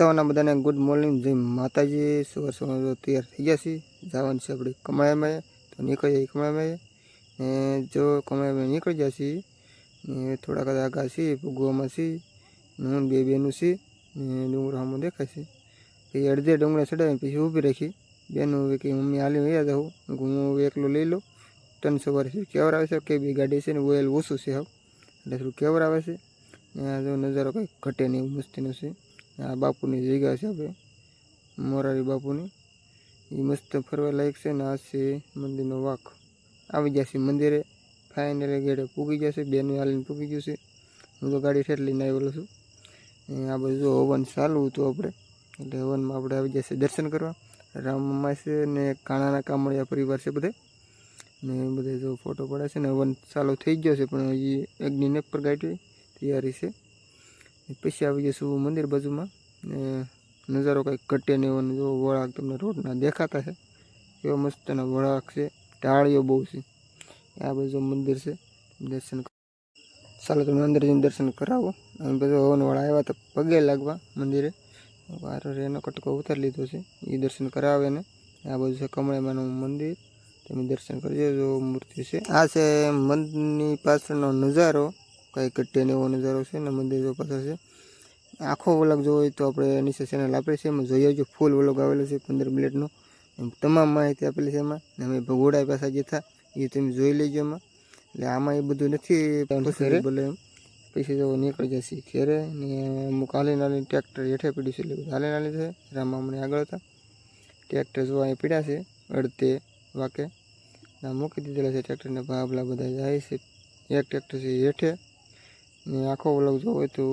સવારના બધાને good morning જય માતાજી સવાર સવાર તૈયાર થઈ ગયા છીએ. જવાનું છે આપણે કમાયામાં તો નીકળી જાય કમાયામાં ને જો કમાયામાં નીકળી ગયા છીએ, ને થોડાક જ આગા છીએ ભૂગવામાં છીએ. ને બે બેનું છીએ, ને ડુંગર આમાં દેખાય છે. પછી અડધે ડુંગળે ચડાવીને પછી ઊભી રાખી. બેનું હવે કે મમ્મી હાલી વૈયા જાઉં. હું એકલો લઈ લઉં. ત્રણ સવારે કેવર આવે છે? કે બી ગાડી છે ને, ઓઇલ ઓછું છે, હાવ. એટલે થોડું કેવર આવે છે. ને નજારો કંઈ ઘટે નહીં એવું મસ્તીનો છે. આ બાપુની જગ્યા છે આપણે, મોરારી બાપુની. એ મસ્ત ફરવા લાયક છે ને આ છે મંદિરનો વાક. આવી જશે મંદિરે ફાઇનલી ગેટે પૂગી જશે બેનું હાલીને પૂગી છે. હું તો ગાડી ઠેર લઈને આવેલો છું. આ બધું હવન ચાલુ હતું આપણે, એટલે હવનમાં આપણે આવી જશે દર્શન કરવા. રામમાં છે ને કાણાના કામળિયા પરિવાર છે બધે. ને બધે જો ફોટો પડે છે ને હવન ચાલુ થઈ ગયો છે, પણ હજી અગ્નિને પર ગાડી તૈયારી છે. પછી આવી જઈશું મંદિર બાજુમાં. ને નજારો કંઈક ઘટે ને એવો જો વળાક તમને રોડના દેખાતા છે. એવો મસ્તના વળાક છે. ટાળીઓ બહુ છે. આ બાજુ મંદિર છે. દર્શન ચાલો તમે અંદર જઈને દર્શન કરાવો. અને બધા હવનવાળા આવ્યા તો પગે લાગવા મંદિરે. વાર એનો કટકો ઉતારી લીધો છે. એ દર્શન કરાવે ને. આ બાજુ છે કમળામાનું મંદિર. તમે દર્શન કરજો, જો મૂર્તિ છે. આ છે મંદિરની પાછળનો નજારો. કંઈ કટ્ટે ને એવો નજારો છે ને મંદિર જો પાછળ છે. આખો વલગ જોવો હોય તો આપણે નીચે ચેનલ આપેલી છે. એમાં જોઈ આવજો. ફૂલ વલગ આવેલો છે પંદર મિનિટનો એમ તમામ માહિતી આપેલી છે એમાં. ને અમે ભગોડા પાછા જે થા એ તમે જોઈ લેજો એમાં. એટલે આમાં એ બધું નથી. ભલે એમ. પછી જો નીકળી જશે. ઘેરે ને અમુક હાલી નાલી ટ્રેક્ટર હેઠે પીડ્યું છે. એટલે બધું હાલી નાલી છે. રામા મને આગળ હતા. ટ્રેક્ટર જોવા અહીં પીડ્યા છે. અડધે વાકે. મૂકી દીધેલા છે ટ્રેક્ટરને ભાભલા બધા જાય છે. એક ટ્રેક્ટર છે હેઠે. ને આખો વ્લોગ જોવો તો